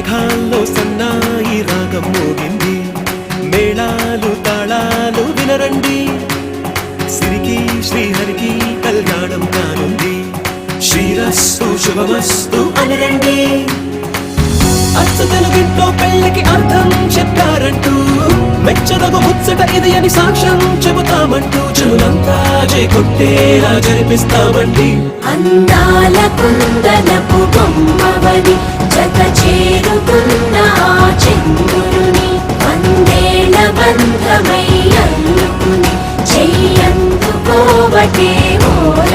మేఘాల్లో సన్నాయి రాగం మోగింది. మేళాలు తాళాలు వినరండి. సిరికి శ్రీహరికి కళ్యాణం కానుంది. శ్రీరస్సు శుభమస్తు అనరండి. అచ్చతల ఇంట్లో పెళ్ళకి అర్థం చెప్పారంటూ. మెచ్చదగు ముచ్చట ఇది అని సాక్ష్యం చెబుతామంటూ. చెవులంతా జై కొట్టేలా జరిపిస్తామండి. అందాల కుందలపు బొమ్మవని అంతమై అందుకుని చెయ్యందుకోవటే ఓర